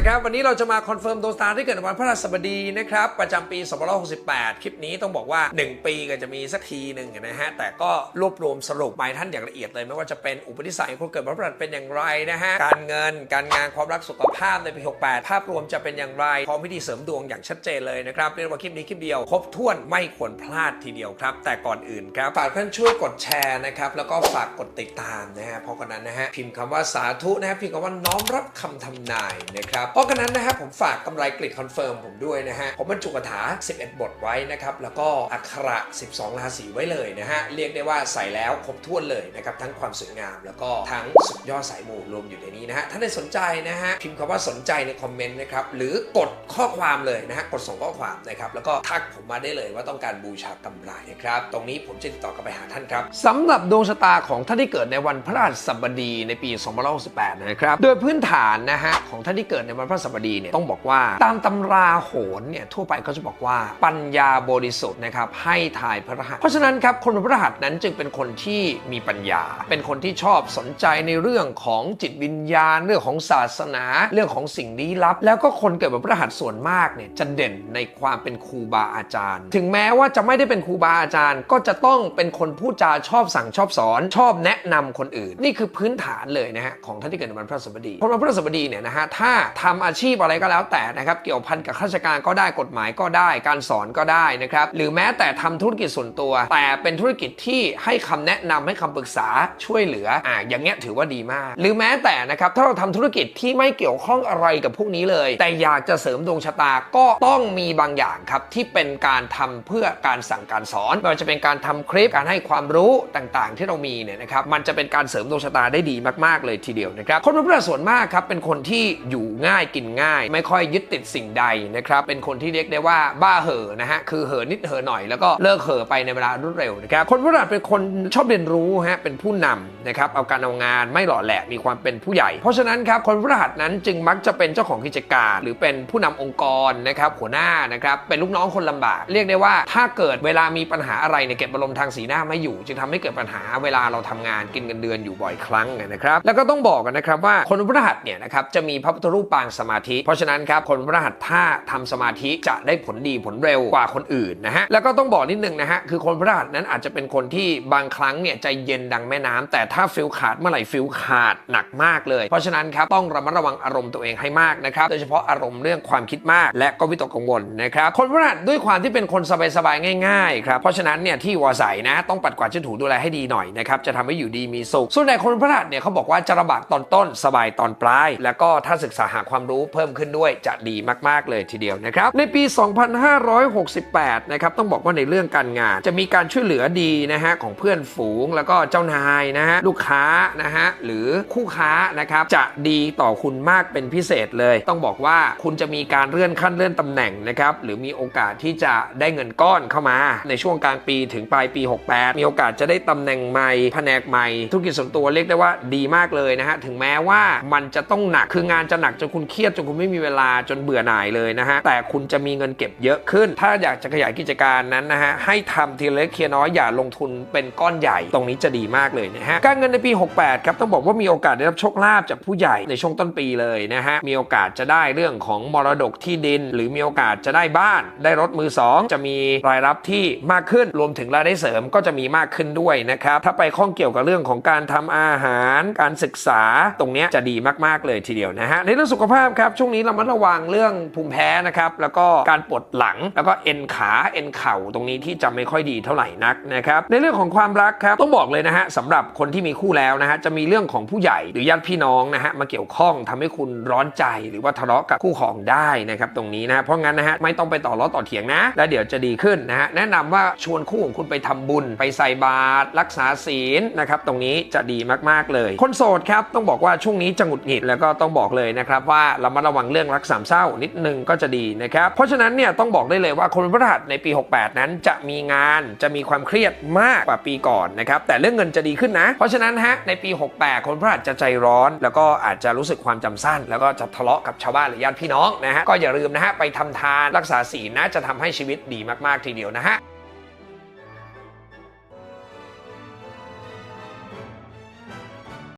ะครับวันนี้เราจะมาคอนเฟิร์มดวงตาที่เกิดวันพฤหัสบดีนะครับประจำปี 2568 คลิปนี้ต้องบอกว่า 1 ปีก็จะมีสักทีหนึ่งนะฮะแต่ก็รวบรวมสรุปมาให้ท่านอย่างละเอียดเลย ไม่ว่าจะเป็นอุปนิสัยคนเกิดวันพฤหัสเป็นอย่างไรนะฮะการเงิน การงานความรักสุขภาพในปี 68 ภาพรวมจะเป็นอย่างไรพร้อมพิธีเสริมดวงอย่างชัดเจนเลยนะครับเรียกว่าคลิปนี้คลิปเดียวครบถ้วนไม่ควรพลาดทีเดียวครับ แต่ก่อนอื่นครับฝากเพื่อนช่วยกดแชร์นะครับแล้วก็ฝากกดติดตามนะฮะเพราะกันนั้นนะฮะพิมพ์คำว่าสาธุนะฮะพิมพ์คำว่าน้อมรับคำทำนายนะครับเพราะกันนั้นนะฮะผมฝากกำไรกลิดคอนเฟิร์มผมด้วยนะฮะผมบรรจุคาถา 11 บทไว้นะครับแล้วก็อักขระ 12 ราศีไว้เลยนะฮะเรียกได้ว่าใส่แล้วครบถ้วนเลยนะครับทั้งความสวยงาม แล้วก็ทั้งสุดยอดสายมูรวมอยู่ในนี้นะฮะถ้าได้สนใจนะฮะพิมพ์คำว่าสนใจในคอมเมนต์นะครับหรือกดข้อความเลยนะฮะกดส่งข้อความนะครับแล้วก็ทักผมมาได้เลยว่าต้องการบูชากำไรนะครับตรงนี้ผมจะติดต่อกลับไปหาท่านครับสำหรับดวงชะตาของท่านที่เกิดในวันพฤหัสบดีในปี 2568 นะครับโดยพื้นฐานนะฮะของท่านที่เกิดในวันพฤหัสบดีเนี่ยต้องบอกว่าตามตำราโหรเนี่ยทั่วไปเขาจะบอกว่าปัญญาบริสุทธิ์นะครับให้ทายพระรหัส เพราะฉะนั้นครับคนวันพฤหัสนั้นจึงเป็นคนที่มีปัญญา เป็นคนที่ชอบสนใจในเรื่องของจิตวิญญาณ เรื่องของศาสนา เรื่องของสิ่งลี้ลับ แล้วก็คนเกิดวันพฤหัสส่วนมากเนี่ยจะเด่นในความเป็นครูบาอาจารย์ ถึงแม้ว่าจะไม่ได้เป็นครูบาอาจารย์ ก็จะต้องเป็นคนพูดจาชอบสั่งชอบสอน ชอบแนะนำคนอื่น นี่คือพื้นฐานเลยนะฮะของท่านที่เกิดในวันพฤหัสบดีคนวันพฤหัสบดีเนี่ยนะฮะถ้าทำอาชีพอะไรก็แล้วแต่นะครับ เกี่ยวพันกับข้าราชการก็ได้กฎหมายก็ได้ การสอนก็ได้นะครับ หรือแม้แต่ทำธุรกิจส่วนตัว แต่เป็นธุรกิจที่ให้คำแนะนำให้คำปรึกษาช่วยเหลืออ่าอย่างเงี้ยถือว่าดีมาก หรือแม้แต่นะครับถ้าเราทำธุรกิจที่ไม่เกี่ยวข้องอะไรกับพวกนี้เลย แต่อยากจะเสริมดวงชะตาก็ต้องมีบางอย่างครับที่เป็นการทำเพื่อการสั่งการสอนไม่ว่าจะเป็นการทำคลิปการให้ความรู้ต่างๆ ที่เรามีเนี่ยนะครับมันจะเป็นการเสริมดวงชะตาได้ดีมากๆเลยทีเดียวนะครับคนวันพฤหัสส่วนมากครับเป็นคนที่อยู่ง่าย่ายกินง่าย ไม่ค่อยยึดติดสิ่งใดนะครับเป็นคนที่เรียกได้ว่าบ้าเห่อนะฮะคือเห่อนิดเห่อหน่อยแล้วก็เลิกเห่อไปในเวลารวดเร็วนะครับคนพฤหัสเป็นคนชอบเรียนรู้ฮะเป็นผู้นำนะครับเอาการเอางานไม่หล่อแหละมีความเป็นผู้ใหญ่ เพราะฉะนั้นครับคนพฤหัสนั้นจึงมักจะเป็นเจ้าของกิจการ หรือเป็นผู้นำองค์กรนะครับหัวหน้านะครับเป็นลูกน้องคนลำบาก เรียกได้ว่าถ้าเกิดเวลามีปัญหาอะไรเนี่ยเก็บอารมณ์ทางสีหน้าไม่อยู่ จึงทำให้เกิดปัญหาเวลาเราทำงานกินเงินเดือนอยู่บ่อยครั้งนะครับแล้วก็ต้องบอกกันนะครับว่าคนพฤหัสเนี่ยนะครับจะมีพระพุทธรูปปางสมาธิ เพราะฉะนั้นครับคนพฤหัสถ้าทำสมาธิจะได้ผลดีผลเร็วกว่าคนอื่นนะฮะแล้วก็ต้องบอกนิดนึงนะฮะคือคนพฤหัสนั้นอาจจะเป็นคนที่บางครั้งเนี่ยใจเย็นดังแม่น้ำแต่ถ้าฟิลขาดเมื่อไหร่ฟิลขาดหนักมากเลย เพราะฉะนั้นครับต้องระมัดระวังอารมณ์ตัวเองให้มากนะครับโดยเฉพาะอารมณ์เรื่องความคิดมาก และก็วิตกกังวลนะครับคนพฤหัสด้วยความที่เป็นคนสบายๆง่ายๆครับเพราะฉะนั้นเนี่ยที่วอาศัยนะต้องปัดกวาดเช็ดถูดูแลให้ดีหน่อยนะครับจะทำให้อยู่ดีมีสุขส่วนในคนพฤหัสเนี่ยเขาบอกว่าจะระบาดตอนต้นสบายตอนปลาย แล้วก็ถ้าศึกษาหาความรู้เพิ่มขึ้นด้วยจะดีมากๆเลยทีเดียวนะครับในปี 2568 นะครับต้องบอกว่าในเรื่องการงาน จะมีการช่วยเหลือดีนะฮะของเพื่อนฝูงแล้วก็เจ้านายนะฮะลูกค้านะฮะหรือคู่ค้านะครับจะดีต่อคุณมากเป็นพิเศษเลย ต้องบอกว่าคุณจะมีการเลื่อนขั้นเลื่อนตำแหน่งนะครับหรือมีโอกาสที่จะได้เงินก้อนเข้ามา ในช่วงกลางปีถึงปลายปี 68 มีโอกาสจะได้ตำแหน่งใหม่แผนกใหม่ธุรกิจส่วนตัวเรียกได้ว่าดีมากเลยนะฮะถึงแม้ว่ามันจะต้องหนักคืองานจะหนักจนคุณคุณเครียดจนคุณไม่มีเวลาจนเบื่อหน่ายเลยนะฮะแต่คุณจะมีเงินเก็บเยอะขึ้น ถ้าอยากจะขยายกิจการนั้นนะฮะให้ทำทีละเล็กทีละน้อยอย่าลงทุนเป็นก้อนใหญ่ตรงนี้จะดีมากเลยนะฮะการเงินในปี 68 ครับต้องบอกว่ามีโอกาสได้รับโชคลาภจากผู้ใหญ่ในช่วงต้นปีเลยนะฮะมีโอกาสจะได้เรื่องของมรดกที่ดิน หรือมีโอกาสจะได้บ้าน ได้รถมือสองจะมีรายรับที่มากขึ้นรวมถึงรายได้เสริมก็จะมีมากขึ้นด้วยนะครับถ้าไปข้องเกี่ยวกับเรื่องของการทำอาหาร การศึกษาตรงนี้จะดีมากๆเลยทีเดียวนะฮะในเรื่องสุขภาพครับช่วงนี้เรามาระวังเรื่องภูมิแพ้นะครับแล้วก็การปวดหลังแล้วก็เอ็นขาเอ็นเข่าตรงนี้ที่จะไม่ค่อยดีเท่าไหร่นักนะครับในเรื่องของความรักครับต้องบอกเลยนะฮะสำหรับคนที่มีคู่แล้วนะฮะจะมีเรื่องของผู้ใหญ่หรือญาติพี่น้องนะฮะมาเกี่ยวข้องทำให้คุณร้อนใจหรือว่าทะเลาะกับคู่ครองได้นะครับตรงนี้นะฮะเพราะงั้นนะฮะไม่ต้องไปต่อล้อต่อเถียงนะ แล้วเดี๋ยวจะดีขึ้นนะฮะแนะนำว่าชวนคู่ของคุณไปทำบุญ ไปใส่บาตรรักษาศีลนะครับตรงนี้จะดีมากๆเลย คนโสดครับต้องบอกว่าช่วงนี้จะหงุดหงิดแล้วก็ต้องบอกเลยนะครับว่าเรามาระวังเรื่องรักสามเศร้านิดนึงก็จะดีนะครับ เพราะฉะนั้นเนี่ยต้องบอกได้เลยว่าคนพฤหัสในปี 68 นั้นจะมีงานจะมีความเครียดมากกว่าปีก่อนนะครับแต่เรื่องเงินจะดีขึ้นนะ เพราะฉะนั้นฮะในปี 68 คนพฤหัสจะใจร้อน แล้วก็อาจจะรู้สึกความจำสั้น แล้วก็จะทะเลาะกับชาวบ้านหรือญาติพี่น้องนะฮะก็อย่าลืมนะฮะไปทำทานรักษาศีลนะจะทำให้ชีวิตดีมากๆทีเดียวนะฮะ